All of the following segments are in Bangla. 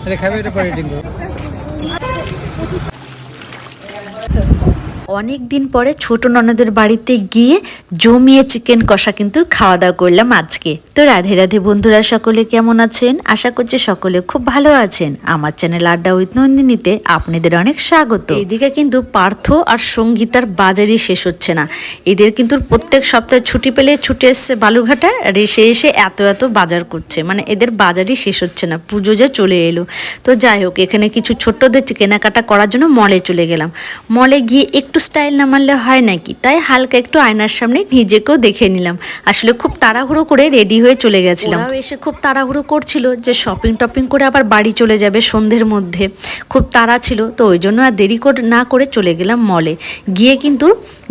তাহলে খাবে এটা পরে অনেক দিন পরে ছোট ননদের বাড়িতে গিয়ে জমিয়ে চিকেন কষা কিন্তু খাওয়া দাওয়া করলাম আজকে। তো রাধে রাধে বন্ধুরা, সকলে কেমন আছেন? আশা করছি সকলে খুব ভালো আছেন। আমার চ্যানেল আড্ডা উইথ নন্দিনীতে আপনাদের অনেক স্বাগত। এদিকে কিন্তু পার্থ আর সঙ্গীতার বাজারই শেষ হচ্ছে না। এদের কিন্তু প্রত্যেক সপ্তাহে ছুটি পেলে ছুটে এসছে বালুঘাটা এসে এসে এত এত বাজার করছে। মানে এদের বাজারই শেষ হচ্ছে না। পুজো যে চলে এলো। তো যাই হোক, এখানে কিছু ছোট্টদের কেনাকাটা করার জন্য মলে চলে গেলাম। মলে গিয়ে একটু স্টাইল না মারলে হয় নাকি? তাই হালকা একটু আয়নার সামনে নিজেকেও দেখে নিলাম। আসলে খুব তাড়াহুড়ো করে রেডি হয়ে চলে গেছিলাম। এসে খুব তাড়াহুড়ো করছিল যে শপিং টপিং করে আবার বাড়ি চলে যাবে সন্ধ্যের মধ্যে। খুব তাড়া ছিল, তো ওই জন্য আর দেরি না করে চলে গেলাম মলে গিয়ে কিন্তু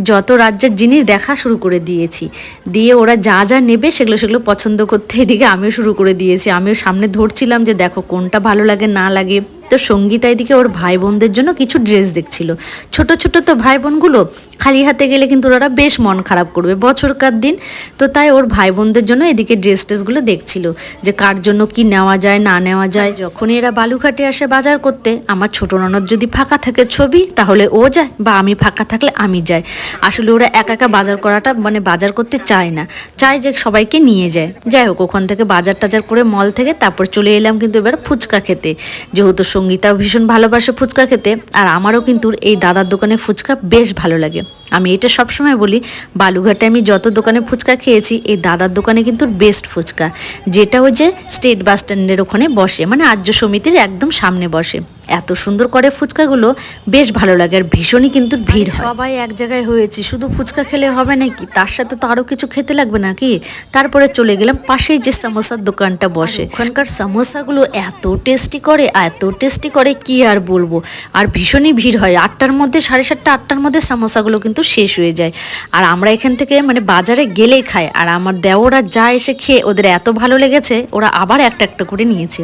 যত রাজ্যের জিনিস দেখা শুরু করে দিয়েছি। দিয়ে ওরা যা যা নেবে সেগুলো সেগুলো পছন্দ করতে এদিকে আমিও শুরু করে দিয়েছি। আমিও সামনে ধরছিলাম যে দেখো কোনটা ভালো লাগে না লাগে। তো সঙ্গীতা এদিকে ওর ভাই বোনদের জন্য কিছু ড্রেস দেখছিল। ছোট ছোট তো ভাই বোনগুলো খালি হাতে গেলে কিন্তু ওরা বেশ মন খারাপ করবে বছরকার দিন। তো তাই ওর ভাই বোনদের জন্য এদিকে ড্রেস টেসগুলো দেখছিল যে কার জন্য কি নেওয়া যায়, না নেওয়া যায়। যখনই এরা বালুঘাটে আসে বাজার করতে, আমার ছোট ননদ যদি ফাঁকা থাকে ছবি, তাহলে ও যায় বা আমি ফাঁকা থাকলে আমি যাই। আসলে ওরা একা একা বাজার করাটা মানে বাজার করতে চায় না। চায় যে সবাইকে নিয়ে যায়। যাই হোক, ওখান থেকে বাজার টাজার করে মল থেকে তারপর চলে এলাম কিন্তু এবার ফুচকা খেতে। যেহেতু সঙ্গীতাও ভীষণ ভালোবাসে ফুচকা খেতে, আর আমারও কিন্তু এই দাদার দোকানে ফুচকা বেশ ভালো লাগে। আমি এটা সবসময় বলি বালুঘাটে আমি যত দোকানে ফুচকা খেয়েছি, এই দাদার দোকানে কিন্তু বেস্ট ফুচকা। যেটা ওই যে স্টেট বাস স্ট্যান্ডের ওখানে বসে মানে আর্য সমিতির একদম সামনে বসে। এত সুন্দর করে ফুচকাগুলো বেশ ভালো লাগে আর ভীষণই কিন্তু ভিড় হয়। সবাই এক জায়গায় হয়েছে শুধু ফুচকা খেলে হবে নাকি? তার সাথে তো আরও কিছু খেতে লাগবে নাকি? তারপরে চলে গেলাম পাশেই যে সামোসার দোকানটা বসে। ওখানকার সামোসাগুলো এত টেস্টি করে এত টেস্টি করে কি আর বলব? আর ভীষণই ভিড় হয় আটটার মধ্যে সাড়ে সাতটা আটটার মধ্যে সামোসাগুলো কিন্তু শেষ হয়ে যায়। আর আমরা এখান থেকে মানে বাজারে গেলেই খাই আর আমার দেওরা যা এসে খেয়ে ওদের এত ভালো লেগেছে ওরা আবার একটা একটা করে নিয়েছে।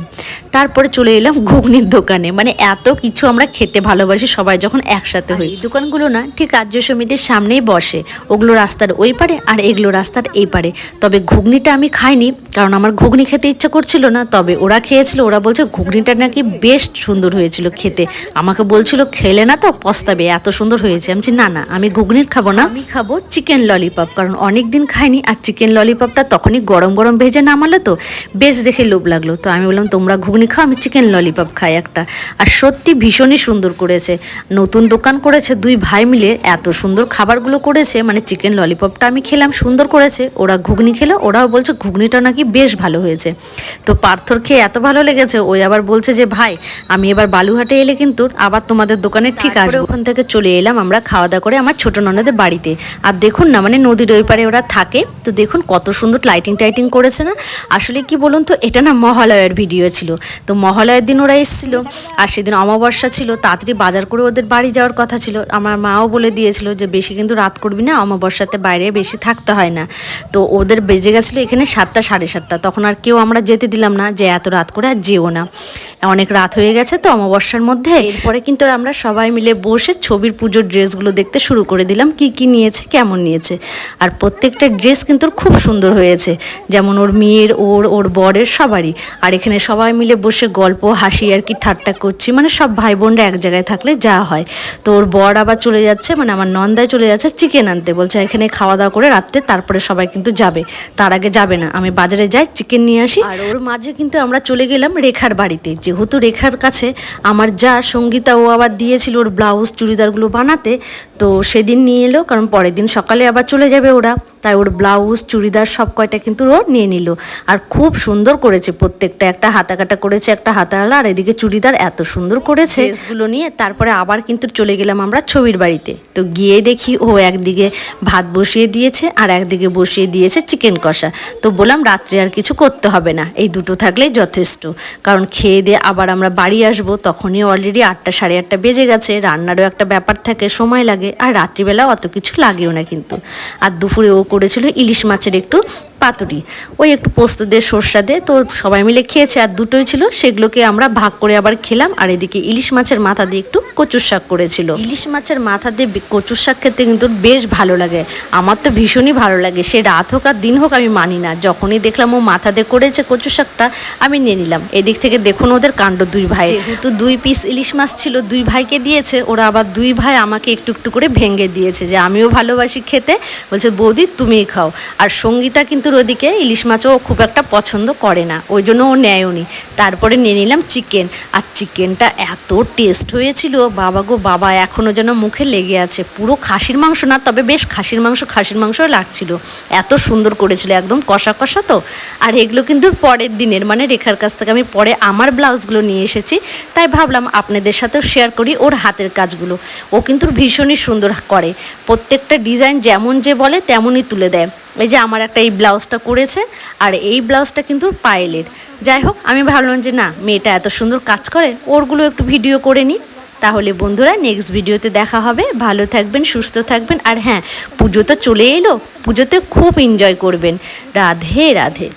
তারপরে চলে এলাম ঘুগনির দোকানে মানে এত কিছু আমরা খেতে ভালোবাসি সবাই যখন একসাথে হই। এই দোকানগুলো না ঠিক আর্য সমিতির সামনেই বসে। ওগুলো রাস্তার ওই পারে আর এগুলো রাস্তার এই পারে। তবে ঘুগনিটা আমি খাইনি কারণ আমার ঘুগনি খেতে ইচ্ছা করছিল না। তবে ওরা খেয়েছিল ওরা বলছে ঘুগনিটা নাকি বেশ সুন্দর হয়েছিল খেতে। আমাকে বলছিল খেলে না তো পস্তাবে এত সুন্দর হয়েছে। আমি না না আমি ঘুগনির খাব না। আমি খাব চিকেন ললিপপ কারণ অনেক দিন খাইনি আর চিকেন ললিপপটা তখনই গরম গরম ভেজে নামালো তো বেশ দেখে লোভ লাগল। তো আমি বললাম তোমরা ঘুগনি খাও আমি চিকেন ললিপপ খাই একটা। আর সত্যি ভীষণই সুন্দর করেছে। নতুন দোকান করেছে দুই ভাই মিলে এত সুন্দর খাবারগুলো করেছে মানে চিকেন ললিপপটা আমি খেলাম সুন্দর করেছে। ওরা ঘুগনি খেলো ওরাও বলছে ঘুগনিটা নাকি বেশ ভালো হয়েছে। তো পার্থর খেয়ে এত ভালো লেগেছে ওই আবার বলছে যে ভাই আমি এবার বালুহাটে এলে কিন্তু আবার তোমাদের দোকানে ঠিক আসবে। ওখান থেকে চলে এলাম আমরা খাওয়া দাওয়া করে আমার ছোট ননদের বাড়িতে। আর দেখুন না মানে নদীর ওই পারে ওরা থাকে। তো দেখুন কত সুন্দর লাইটিং টাইটিং করেছে না? আসলে কি বলুন তো এটা না মহালয়ার ভিডিও ছিল। তো মহালয়ার দিন ওরা এসেছিল। আর সেদিন অমাবস্যা ছিল, তাড়াতাড়ি বাজার করে ওদের বাড়ি যাওয়ার কথা ছিল। আমার মাও বলে দিয়েছিল যে, বেশি কিন্তু রাত করবি না, অমাবস্যাতে বাইরে বেশি থাকতে হয় না। তো ওদের বেজে গেছিল এখানে সাতটা, সাড়ে সাতটা। তখন আর কেউ আমরা যেতে দিলাম না যে, এত রাত করে আর যেও না। অনেক রাত হয়ে গেছে তো অমাবস্যার মধ্যে। এরপরে কিন্তু আমরা সবাই মিলে বসে ছবির পুজোর ড্রেসগুলো দেখতে শুরু করে দিলাম কি কি নিয়েছে কেমন নিয়েছে। আর প্রত্যেকটা ড্রেস কিন্তু খুব সুন্দর হয়েছে যেমন ওর মেয়ের ওর ওর বরের সবারই। আর এখানে সবাই মিলে বসে গল্প হাসি আর কি ঠাট্টা করছি মানে সব ভাই বোনরা এক জায়গায় থাকলে যা হয়। তো ওর বর আবার চলে যাচ্ছে মানে আমার নন্দায় চলে যাচ্ছে চিকেন আনতে বলছে এখানে খাওয়া দাওয়া করে রাত্রে তারপরে সবাই কিন্তু যাবে। তার আগে যাবে না আমি বাজারে যাই চিকেন নিয়ে আসি। আর ওর মাঝে কিন্তু আমরা চলে গেলাম রেখার বাড়িতে যেহেতু রেখার কাছে আমার যা সঙ্গীতা ও আবার দিয়েছিল ওর ব্লাউজ, চুড়িদারগুলো বানাতে, তো সেদিন নিয়ে এলো, কারণ পরের দিন সকালে আবার চলে যাবে ওরা। তাই ওর ব্লাউজ, চুড়িদার সব কয়টা কিন্তু ও নিয়ে নিল। আর খুব সুন্দর করেছে প্রত্যেকটা। একটা হাতা কাটা করেছে, একটা হাতাওয়ালা আর এদিকে চুড়িদার এত সুন্দর করেছে। ড্রেসগুলো নিয়ে তারপরে আবার কিন্তু চলে গেলাম আমরা ছবির বাড়িতে। তো গিয়ে দেখি ও একদিকে ভাত বসিয়ে দিয়েছে, আর একদিকে বসিয়ে দিয়েছে চিকেন কষা। তো বললাম, রাত্রে আর কিছু করতে হবে না। এই দুটো থাকলেই যথেষ্ট। কারণ খেয়ে দিয়ে আবার আমরা বাড়ি আসব, তখনই অলরেডি আটটা, সাড়ে আটটা বেজে গেছে। রান্নারও একটা ব্যাপার থাকে, সময় লাগে। আর রাত্রিবেলা অত কিছু লাগেও না কিন্তু। আর দুপুরে ও করেছিল ইলিশ মাছের একটু পাতুরি। ওই একটু পোস্ত দিয়ে সর্ষা দিয়ে তো সবাই মিলে খেয়েছে আর দুটোই ছিল সেগুলোকে আমরা ভাগ করে আবার খেলাম আর এদিকে ইলিশ মাছের মাথা দিয়ে একটু কচুর শাক করেছিল। ইলিশ মাছের মাথা দিয়ে কচুর শাক খেতে কিন্তু বেশ ভালো লাগে। আমার তো ভীষণই ভালো লাগে। সে রাত হোক আর দিন হোক আমি মানি না। যখনই দেখলাম ও মাথা দিয়ে করেছে কচুর শাকটা আমি নিয়ে নিলাম। এদিক থেকে দেখুন ওদের কাণ্ড দুই ভাই। যেহেতু দুই পিস ইলিশ মাছ ছিল দুই ভাইকে দিয়েছে ওরা আবার দুই ভাই আমাকে একটু একটু করে ভেঙে দিয়েছে যে আমিও ভালোবাসি খেতে। বলছে বৌদি তুমিই খাও। আর সঙ্গীতা কিন্তু ওদিকে ইলিশ মাছও খুব একটা পছন্দ করে না, ওই জন্য ও নেয়ও নি। তারপরে নিয়ে নিলাম চিকেন, আর চিকেনটা এত টেস্ট হয়েছিল, বাবা গো বাবা এখনও যেন মুখে লেগে আছে। পুরো খাসির মাংস না, তবে বেশ খাসির মাংস খাসির মাংস লাগছিল। এত সুন্দর করেছিল, একদম কষা কষা তো। আর এগুলো কিন্তু পরের দিনের মানে রেখার কাছ থেকে আমি পরে আমার ব্লাউজগুলো নিয়ে এসেছি। তাই ভাবলাম আপনাদের সাথেও শেয়ার করি ওর হাতের কাজগুলো। ও কিন্তু ভীষণই সুন্দর করে। প্রত্যেকটা ডিজাইন যেমন যে বলে, তেমনই তুলে দেয়। এই যে আমার একটা এই ব্লাউজটা করেছে, আর এই ব্লাউজটা কিন্তু পায়েলের। যাই হোক, আমি ভাবলাম যে না, মেয়েটা এত সুন্দর কাজ করে, ওরগুলো একটু ভিডিও করে নিই। তাহলে বন্ধুরা নেক্সট ভিডিওতে দেখা হবে। ভালো থাকবেন, সুস্থ থাকবেন। আর হ্যাঁ পুজো তো চলে এলো, পুজোতে খুব এনজয় করবেন। রাধে রাধে।